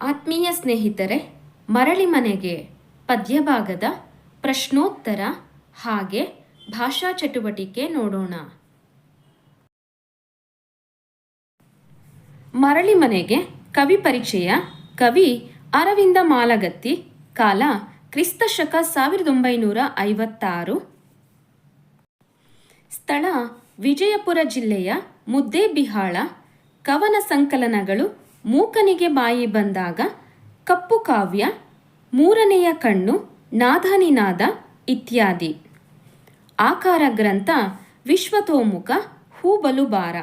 ಆತ್ಮೀಯ ಸ್ನೇಹಿತರೆ, ಮರಳಿ ಮನೆಗೆ ಪದ್ಯಭಾಗದ ಪ್ರಶ್ನೋತ್ತರ ಹಾಗೆ ಭಾಷಾ ಚಟುವಟಿಕೆ ನೋಡೋಣ. ಮರಳಿ ಮನೆಗೆ ಕವಿ ಪರಿಚಯ, ಕವಿ ಅರವಿಂದ ಮಾಲಗತ್ತಿ, ಕಾಲ ಕ್ರಿಸ್ತ ಶಕ ಸಾವಿರದ ಒಂಬೈನೂರ ಐವತ್ತಾರು. ಸ್ಥಳ ವಿಜಯಪುರ ಜಿಲ್ಲೆಯ ಮುದ್ದೇಬಿಹಾಳ, ಕವನ ಸಂಕಲನಗಳು ಮೂಕನಿಗೆ ಬಾಯಿ ಬಂದಾಗ ಕಪ್ಪು ಕಾವ್ಯ, ಮೂರನೆಯ ಕಣ್ಣು ನಾದನಿನಾದ ಇತ್ಯಾದಿ. ಆಕಾರ ಗ್ರಂಥ, ವಿಶ್ವತೋಮುಖ ಹೂಬಲುಬಾರ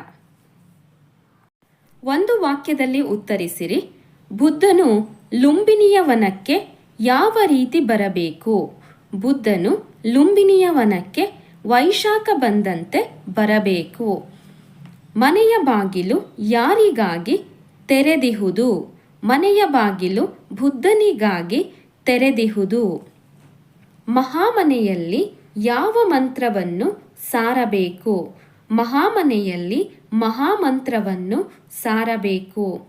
ಒಂದು ವಾಕ್ಯದಲ್ಲಿ ಉತ್ತರಿಸಿರಿ, ಬುದ್ಧನು ಲುಂಬಿನಿಯ ವನಕ್ಕೆ ಯಾವ ರೀತಿ ಬರಬೇಕು? ಬುದ್ಧನು ಲುಂಬಿನಿಯ ವನಕ್ಕೆ ವೈಶಾಖ ಬಂದಂತೆ ಬರಬೇಕು. ಮನೆಯ ಬಾಗಿಲು ಯಾರಿಗಾಗಿ ತೆರೆದಿಹುದು, ಮನೆಯ ಬಾಗಿಲು ಬುದ್ಧನಿಗಾಗಿ ತೆರೆದಿಹುದು. ಮಹಾಮನೆಯಲ್ಲಿ ಯಾವ ಮಂತ್ರವನ್ನು ಸಾರಬೇಕು? ಮಹಾಮನೆಯಲ್ಲಿ ಮಹಾಮಂತ್ರವನ್ನು ಸಾರಬೇಕು.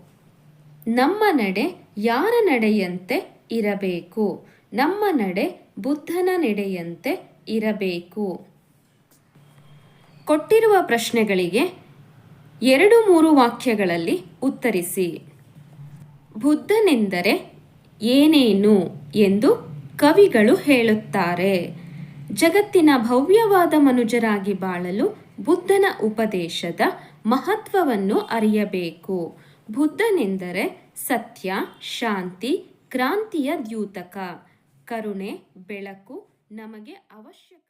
ನಮ್ಮ ನಡೆ ಯಾರ ನಡೆಯಂತೆ ಇರಬೇಕು? ನಮ್ಮ ನಡೆ ಬುದ್ಧನ ನಡೆಯಂತೆ ಇರಬೇಕು. ಕೊಟ್ಟಿರುವ ಪ್ರಶ್ನೆಗಳಿಗೆ ಎರಡು ಮೂರು ವಾಕ್ಯಗಳಲ್ಲಿ ಉತ್ತರಿಸಿ. ಬುದ್ಧನೆಂದರೆ ಏನೇನು ಎಂದು ಕವಿಗಳು ಹೇಳುತ್ತಾರೆ. ಜಗತ್ತಿನ ಭವ್ಯವಾದ ಮನುಜರಾಗಿ ಬಾಳಲು ಬುದ್ಧನ ಉಪದೇಶದ ಮಹತ್ವವನ್ನು ಅರಿಯಬೇಕು. ಬುದ್ಧನೆಂದರೆ ಸತ್ಯ, ಶಾಂತಿ, ಕ್ರಾಂತಿಯ ದ್ಯೂತಕ. ಕರುಣೆ, ಬೆಳಕು ನಮಗೆ ಅವಶ್ಯಕವಿದೆ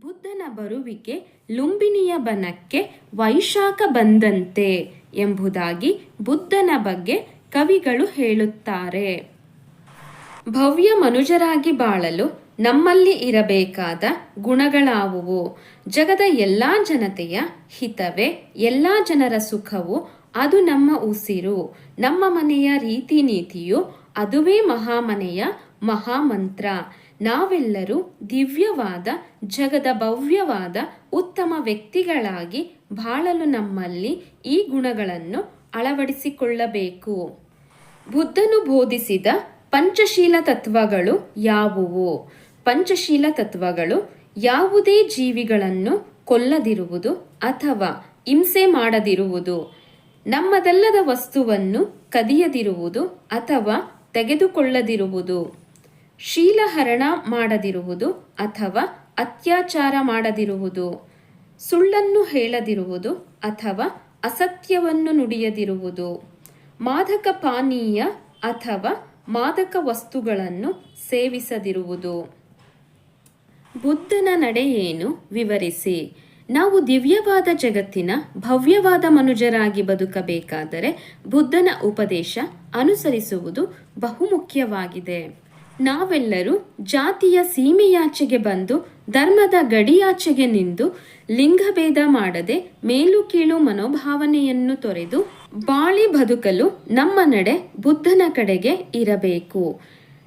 ಬುದ್ಧನ ಬರುವಿಕೆ ಲುಂಬಿನಿಯ ಬನಕ್ಕೆ ವೈಶಾಖ ಬಂದಂತೆ ಎಂಬುದಾಗಿ ಬುದ್ಧನ ಬಗ್ಗೆ ಕವಿಗಳು ಹೇಳುತ್ತಾರೆ. ಭವ್ಯ ಮನುಜರಾಗಿ ಬಾಳಲು ನಮ್ಮಲ್ಲಿ ಇರಬೇಕಾದ ಗುಣಗಳಾವುವು? ಜಗದ ಎಲ್ಲ ಜನತೆಯ ಹಿತವೇ, ಎಲ್ಲ ಜನರ ಸುಖವು ಅದು ನಮ್ಮ ಉಸಿರು. ನಮ್ಮ ಮನೆಯ ರೀತಿ ನೀತಿಯು ಅದುವೇ ಮಹಾಮನೆಯ ಮಹಾಮಂತ್ರ. ನಾವೆಲ್ಲರೂ ದಿವ್ಯವಾದ, ಜಗದ ಭವ್ಯವಾದ, ಉತ್ತಮ ವ್ಯಕ್ತಿಗಳಾಗಿ ಬಾಳಲು ನಮ್ಮಲ್ಲಿ ಈ ಗುಣಗಳನ್ನು ಅಳವಡಿಸಿಕೊಳ್ಳಬೇಕು. ಬುದ್ಧನು ಬೋಧಿಸಿದ ಪಂಚಶೀಲ ತತ್ವಗಳು ಯಾವುವು? ಪಂಚಶೀಲ ತತ್ವಗಳು ಯಾವುದೇ ಜೀವಿಗಳನ್ನು ಕೊಲ್ಲದಿರುವುದು ಅಥವಾ ಹಿಂಸೆ ಮಾಡದಿರುವುದು, ನಮ್ಮದಲ್ಲದ ವಸ್ತುವನ್ನು ಕದಿಯದಿರುವುದು ಅಥವಾ ತೆಗೆದುಕೊಳ್ಳದಿರುವುದು. ಶೀಲಹರಣ ಮಾಡದಿರುವುದು ಅಥವಾ ಅತ್ಯಾಚಾರ ಮಾಡದಿರುವುದು, ಸುಳ್ಳನ್ನು ಹೇಳದಿರುವುದು ಅಥವಾ ಅಸತ್ಯವನ್ನು ನುಡಿಯದಿರುವುದು ಮಾದಕ ಪಾನೀಯ ಅಥವಾ ಮಾದಕ ವಸ್ತುಗಳನ್ನು ಸೇವಿಸದಿರುವುದು. ಬುದ್ಧನ ನಡೆಯೇನು ವಿವರಿಸಿ. ನಾವು ದಿವ್ಯವಾದ ಜಗತ್ತಿನ ಭವ್ಯವಾದ ಮನುಜರಾಗಿ ಬದುಕಬೇಕಾದರೆ ಬುದ್ಧನ ಉಪದೇಶ ಅನುಸರಿಸುವುದು ಬಹುಮುಖ್ಯವಾಗಿದೆ. ನಾವೆಲ್ಲರೂ ಜಾತಿಯ ಸೀಮೆಯಾಚೆಗೆ ಬಂದು ಧರ್ಮದ ಗಡಿಯಾಚೆಗೆ ನಿಂದು ಲಿಂಗಭೇದ ಮಾಡದೆ ಮೇಲು ಕೀಳು ಮನೋಭಾವನೆಯನ್ನು ತೊರೆದು ಬಾಳಿ ಬದುಕಲು ನಮ್ಮ ನಡೆ ಬುದ್ಧನ ಕಡೆಗೆ ಇರಬೇಕು.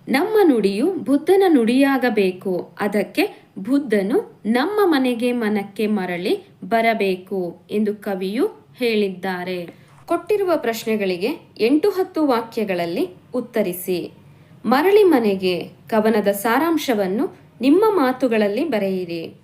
ನಮ್ಮ ನುಡಿಯು ಬುದ್ಧನ ನುಡಿಯಾಗಬೇಕು. ಅದಕ್ಕೆ ಬುದ್ಧನು ನಮ್ಮ ಮನೆಗೆ ಮನಕ್ಕೆ ಮರಳಿ ಬರಬೇಕು ಎಂದು ಕವಿಯು ಹೇಳಿದ್ದಾರೆ. ಕೊಟ್ಟಿರುವ ಪ್ರಶ್ನೆಗಳಿಗೆ ಎಂಟು ಹತ್ತು ವಾಕ್ಯಗಳಲ್ಲಿ ಉತ್ತರಿಸಿ. ಮರಳಿ ಮನೆಗೆ ಕವನದ ಸಾರಾಂಶವನ್ನು ನಿಮ್ಮ ಮಾತುಗಳಲ್ಲಿ ಬರೆಯಿರಿ.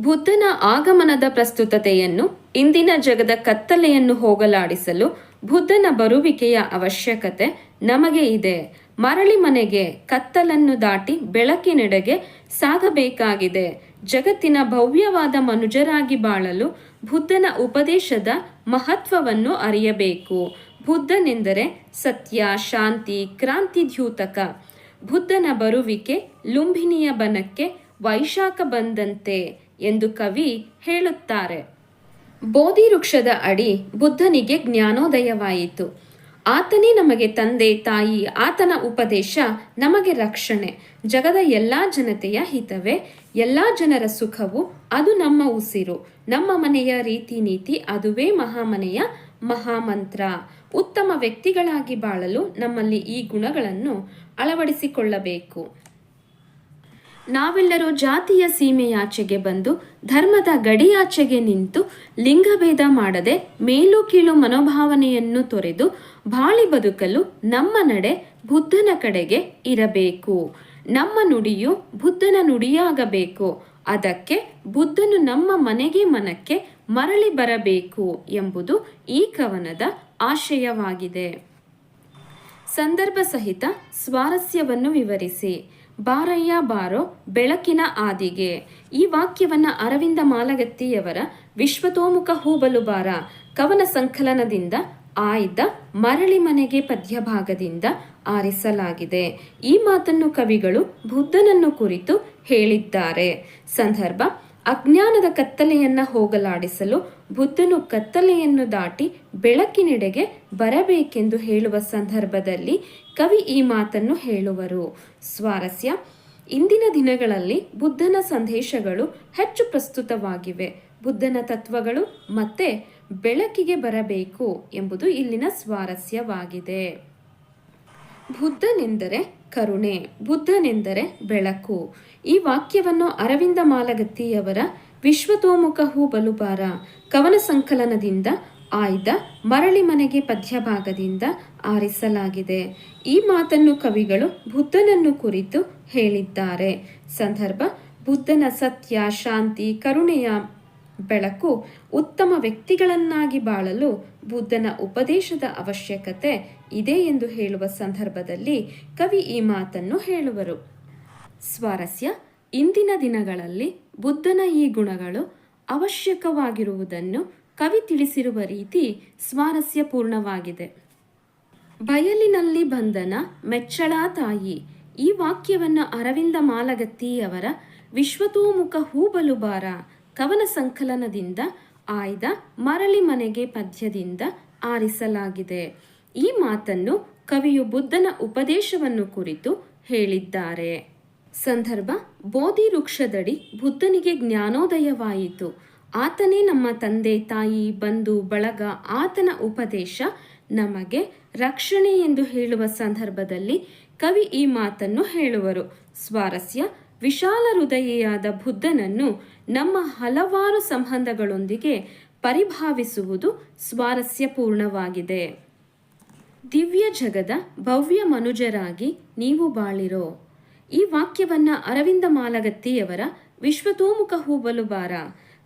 ಬುದ್ಧನ ಆಗಮನದ ಪ್ರಸ್ತುತತೆಯನ್ನು ಇಂದಿನ ಜಗದ ಕತ್ತಲೆಯನ್ನು ಹೋಗಲಾಡಿಸಲು ಬುದ್ಧನ ಬರುವಿಕೆಯ ಅವಶ್ಯಕತೆ ನಮಗೆ ಇದೆ. ಮರಳಿ ಮನೆಗೆ ಕತ್ತಲನ್ನು ದಾಟಿ ಬೆಳಕಿನೆಡೆಗೆ ಸಾಗಬೇಕಾಗಿದೆ. ಜಗತ್ತಿನ ಭವ್ಯವಾದ ಮನುಜರಾಗಿ ಬಾಳಲು ಬುದ್ಧನ ಉಪದೇಶದ ಮಹತ್ವವನ್ನು ಅರಿಯಬೇಕು. ಬುದ್ಧನೆಂದರೆ ಸತ್ಯ, ಶಾಂತಿ ಕ್ರಾಂತಿ ದ್ಯೂತಕ ಬುದ್ಧನ ಬರುವಿಕೆ ಲುಂಬಿನಿಯ ಬನಕ್ಕೆ ವೈಶಾಖ ಬಂದಂತೆ ಎಂದು ಕವಿ ಹೇಳುತ್ತಾರೆ. ಬೋಧಿ ವೃಕ್ಷದ ಅಡಿ ಬುದ್ಧನಿಗೆ ಜ್ಞಾನೋದಯವಾಯಿತು. ಆತನೇ ನಮಗೆ ತಂದೆ, ತಾಯಿ, ಆತನ ಉಪದೇಶ, ನಮಗೆ ರಕ್ಷಣೆ. ಜಗದ ಎಲ್ಲ ಜನತೆಯ ಹಿತವೇ, ಎಲ್ಲ ಜನರ ಸುಖವು ಅದು ನಮ್ಮ ಉಸಿರು. ನಮ್ಮ ಮನೆಯ ರೀತಿ ನೀತಿ ಅದುವೇ ಮಹಾಮನೆಯ ಮಹಾಮಂತ್ರ. ಉತ್ತಮ ವ್ಯಕ್ತಿಗಳಾಗಿ ಬಾಳಲು ನಮ್ಮಲ್ಲಿ ಈ ಗುಣಗಳನ್ನು ಅಳವಡಿಸಿಕೊಳ್ಳಬೇಕು. ನಾವೆಲ್ಲರೂ ಜಾತಿಯ ಸೀಮೆಯಾಚೆಗೆ ಬಂದು, ಧರ್ಮದ ಗಡಿಯಾಚೆಗೆ ನಿಂತು, ಲಿಂಗಭೇದ ಮಾಡದೆ, ಮೇಲು ಕೀಳು ಮನೋಭಾವನೆಯನ್ನು ತೊರೆದು, ಬಾಳಿ ಬದುಕಲು ನಮ್ಮ ನಡೆ ಬುದ್ಧನ ಕಡೆಗೆ ಇರಬೇಕು. ನಮ್ಮ ನುಡಿಯು ಬುದ್ಧನ ನುಡಿಯಾಗಬೇಕು. ಅದಕ್ಕೆ ಬುದ್ಧನು ನಮ್ಮ ಮನೆಗೆ ಮನಕ್ಕೆ ಮರಳಿ ಬರಬೇಕು ಎಂಬುದು ಈ ಕವನದ ಆಶಯವಾಗಿದೆ. ಸಂದರ್ಭ ಸಹಿತ ಸ್ವಾರಸ್ಯವನ್ನು ವಿವರಿಸಿ. ಬಾರಯ್ಯ ಬಾರೋ ಬೆಳಕಿನ ಆದಿಗೆ. ಈ ವಾಕ್ಯವನ್ನ ಅರವಿಂದ ಮಾಲಗತ್ತಿಯವರ ವಿಶ್ವತೋಮುಖ ಹೂಬಲು ಬಾರ. ಕವನ ಸಂಕಲನದಿಂದ ಆಯ್ದ ಮರಳಿ ಮನೆಗೆ ಪದ್ಯಭಾಗದಿಂದ ಆರಿಸಲಾಗಿದೆ. ಈ ಮಾತನ್ನು ಕವಿಗಳು ಬುದ್ಧನನ್ನು ಕುರಿತು ಹೇಳಿದ್ದಾರೆ. ಸಂದರ್ಭ ಅಜ್ಞಾನದ ಕತ್ತಲೆಯನ್ನು ಹೋಗಲಾಡಿಸಲು ಬುದ್ಧನು ಕತ್ತಲೆಯನ್ನು ದಾಟಿ ಬೆಳಕಿನೆಡೆಗೆ ಬರಬೇಕೆಂದು ಹೇಳುವ ಸಂದರ್ಭದಲ್ಲಿ ಕವಿ ಈ ಮಾತನ್ನು ಹೇಳುವರು. ಸ್ವಾರಸ್ಯ, ಇಂದಿನ ದಿನಗಳಲ್ಲಿ ಬುದ್ಧನ ಸಂದೇಶಗಳು ಹೆಚ್ಚು ಪ್ರಸ್ತುತವಾಗಿವೆ. ಬುದ್ಧನ ತತ್ವಗಳು ಮತ್ತೆ ಬೆಳಕಿಗೆ ಬರಬೇಕು ಎಂಬುದು ಇಲ್ಲಿನ ಸ್ವಾರಸ್ಯವಾಗಿದೆ. ಬುದ್ಧನೆಂದರೆ ಕರುಣೆ. ಬುದ್ಧನೆಂದರೆ ಬೆಳಕು. ಈ ವಾಕ್ಯವನ್ನು ಅರವಿಂದ ಮಾಲಗತ್ತಿಯವರ ವಿಶ್ವತೋಮುಖ ಹೂ ಬಲುಬಾರ, ಕವನ ಸಂಕಲನದಿಂದ ಆಯ್ದ ಮರಳಿ ಮನೆಗೆ ಪದ್ಯಭಾಗದಿಂದ ಆರಿಸಲಾಗಿದೆ. ಈ ಮಾತನ್ನು ಕವಿಗಳು ಬುದ್ಧನನ್ನು ಕುರಿತು ಹೇಳಿದ್ದಾರೆ. ಸಂದರ್ಭ, ಬುದ್ಧನ ಸತ್ಯ, ಶಾಂತಿ, ಕರುಣೆಯ ಬೆಳಕು ಉತ್ತಮ ವ್ಯಕ್ತಿಗಳನ್ನಾಗಿ ಬಾಳಲು ಬುದ್ಧನ ಉಪದೇಶದ ಅವಶ್ಯಕತೆ ಇದೆ ಎಂದು ಹೇಳುವ ಸಂದರ್ಭದಲ್ಲಿ ಕವಿ ಈ ಮಾತನ್ನು ಹೇಳುವರು. ಸ್ವಾರಸ್ಯ, ಇಂದಿನ ದಿನಗಳಲ್ಲಿ ಬುದ್ಧನ ಈ ಗುಣಗಳು ಅವಶ್ಯಕವಾಗಿರುವುದನ್ನು ಕವಿ ತಿಳಿಸಿರುವ ರೀತಿ ಸ್ವಾರಸ್ಯಪೂರ್ಣವಾಗಿದೆ ಬಯಲಿನಲ್ಲಿ ಬಂದನ ಮೆಚ್ಚಳ ತಾಯಿ, ಈ ವಾಕ್ಯವನ್ನು ಅರವಿಂದ ಮಾಲಗತ್ತಿಯವರ ವಿಶ್ವತೋಮುಖ ಹೂಬಲುಬಾರ ಕವನ ಸಂಕಲನದಿಂದ ಆಯ್ದ ಮರಳಿ ಮನೆಗೆ ಪದ್ಯದಿಂದ ಆರಿಸಲಾಗಿದೆ. ಈ ಮಾತನ್ನು ಕವಿಯು ಬುದ್ಧನ ಉಪದೇಶವನ್ನು ಕುರಿತು ಹೇಳಿದ್ದಾರೆ. ಸಂದರ್ಭ, ಬೋಧಿ ವೃಕ್ಷದಡಿ ಬುದ್ಧನಿಗೆ ಜ್ಞಾನೋದಯವಾಯಿತು. ಆತನೇ ನಮ್ಮ ತಂದೆ, ತಾಯಿ, ಬಂಧು, ಬಳಗ, ಆತನ ಉಪದೇಶ ನಮಗೆ ರಕ್ಷಣೆ ಎಂದು ಹೇಳುವ ಸಂದರ್ಭದಲ್ಲಿ ಕವಿ ಈ ಮಾತನ್ನು ಹೇಳುವರು. ಸ್ವಾರಸ್ಯ ವಿಶಾಲ ಹೃದಯಿಯಾದ ಬುದ್ಧನನ್ನು ನಮ್ಮ ಹಲವಾರು ಸಂಬಂಧಗಳೊಂದಿಗೆ ಪರಿಭಾವಿಸುವುದು ಸ್ವಾರಸ್ಯಪೂರ್ಣವಾಗಿದೆ. ದಿವ್ಯ ಜಗದ ಭವ್ಯ ಮನುಜರಾಗಿ ನೀವು ಬಾಳಿರೋ ಈ ವಾಕ್ಯವನ್ನ ಅರವಿಂದ ಮಾಲಗತ್ತಿಯವರ ವಿಶ್ವತೋಮುಖ ಹೂಬಲುಬಾರ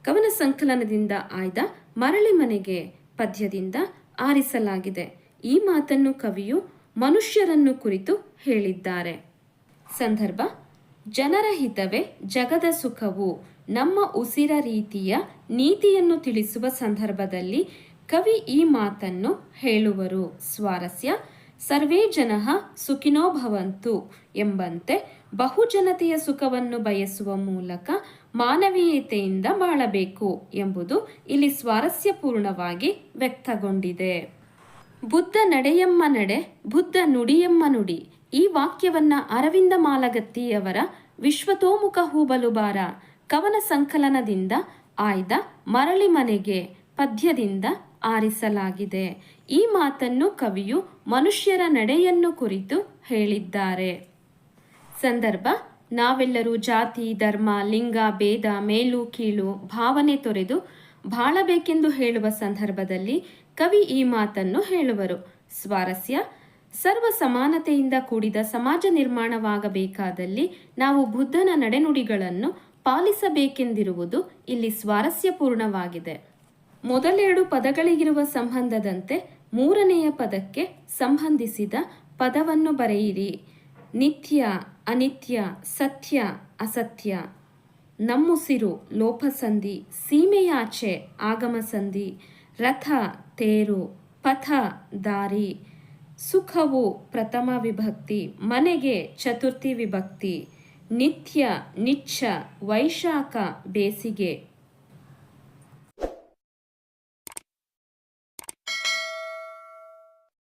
ಕವನ ಸಂಕಲನದಿಂದ ಆಯ್ದ ಮರಳಿ ಮನೆಗೆ ಪದ್ಯದಿಂದ ಆರಿಸಲಾಗಿದೆ. ಈ ಮಾತನ್ನು ಕವಿಯು ಮನುಷ್ಯರನ್ನು ಕುರಿತು ಹೇಳಿದ್ದಾರೆ. ಸಂದರ್ಭ ಜನರ ಹಿತವೇ ಜಗದ ಸುಖವು. ನಮ್ಮ ಉಸಿರ ರೀತಿಯ ನೀತಿಯನ್ನು ತಿಳಿಸುವ ಸಂದರ್ಭದಲ್ಲಿ ಕವಿ ಈ ಮಾತನ್ನು ಹೇಳುವರು. ಸ್ವಾರಸ್ಯ, ಸರ್ವೇ ಜನ ಸುಖಿನೋ ಭವಂತು ಎಂಬಂತೆ ಬಹುಜನತೆಯ ಸುಖವನ್ನು ಬಯಸುವ ಮೂಲಕ ಮಾನವೀಯತೆಯಿಂದ ಬಾಳಬೇಕು ಎಂಬುದು ಇಲ್ಲಿ ಸ್ವಾರಸ್ಯಪೂರ್ಣವಾಗಿ ವ್ಯಕ್ತಗೊಂಡಿದೆ. ಬುದ್ಧ ನಡೆಯಮ್ಮ ನಡೆ, ಬುದ್ಧ ನುಡಿಯಮ್ಮ ನುಡಿ. ಈ ವಾಕ್ಯವನ್ನ ಅರವಿಂದ ಮಾಲಗತ್ತಿಯವರ ವಿಶ್ವತೋಮುಖ ಹೂಬಲುಬಾರ ಕವನ ಸಂಕಲನದಿಂದ ಆಯ್ದ ಮರಳಿ ಮನೆಗೆ ಪದ್ಯದಿಂದ ಆರಿಸಲಾಗಿದೆ. ಈ ಮಾತನ್ನು ಕವಿಯು ಮನುಷ್ಯರ ನಡೆಯನ್ನು ಕುರಿತು ಹೇಳಿದ್ದಾರೆ. ಸಂದರ್ಭ, ನಾವೆಲ್ಲರೂ ಜಾತಿ, ಧರ್ಮ, ಲಿಂಗ, ಭೇದ, ಮೇಲು, ಕೀಳು, ಭಾವನೆ ತೊರೆದು ಬಾಳಬೇಕೆಂದು ಹೇಳುವ ಸಂದರ್ಭದಲ್ಲಿ ಕವಿ ಈ ಮಾತನ್ನು ಹೇಳುವರು. ಸ್ವಾರಸ್ಯ ಸರ್ವ ಸಮಾನತೆಯಿಂದ ಕೂಡಿದ ಸಮಾಜ ನಿರ್ಮಾಣವಾಗಬೇಕಾದಲ್ಲಿ ನಾವು ಬುದ್ಧನ ನಡೆನುಡಿಗಳನ್ನು ಪಾಲಿಸಬೇಕೆಂದಿರುವುದು ಇಲ್ಲಿ ಸ್ವಾರಸ್ಯಪೂರ್ಣವಾಗಿದೆ. ಮೊದಲೆರಡು ಪದಗಳಿಗಿರುವ ಸಂಬಂಧದಂತೆ ಮೂರನೆಯ ಪದಕ್ಕೆ ಸಂಬಂಧಿಸಿದ ಪದವನ್ನು ಬರೆಯಿರಿ. ನಿತ್ಯ, ಅನಿತ್ಯ, ಸತ್ಯ, ಅಸತ್ಯ. ನಮ್ಮುಸಿರು, ಲೋಪಸಂಧಿ, ಸೀಮೆಯಾಚೆ, ಆಗಮಸಂಧಿ. ರಥ, ತೇರು, ಪಥ, ದಾರಿ. ಸುಖವು ಪ್ರಥಮ ವಿಭಕ್ತಿ ಮನೆಗೆ ಚತುರ್ಥಿ ವಿಭಕ್ತಿ ನಿತ್ಯ ನಿಚ್ಚ ವೈಶಾಖ ಬೇಸಿಗೆ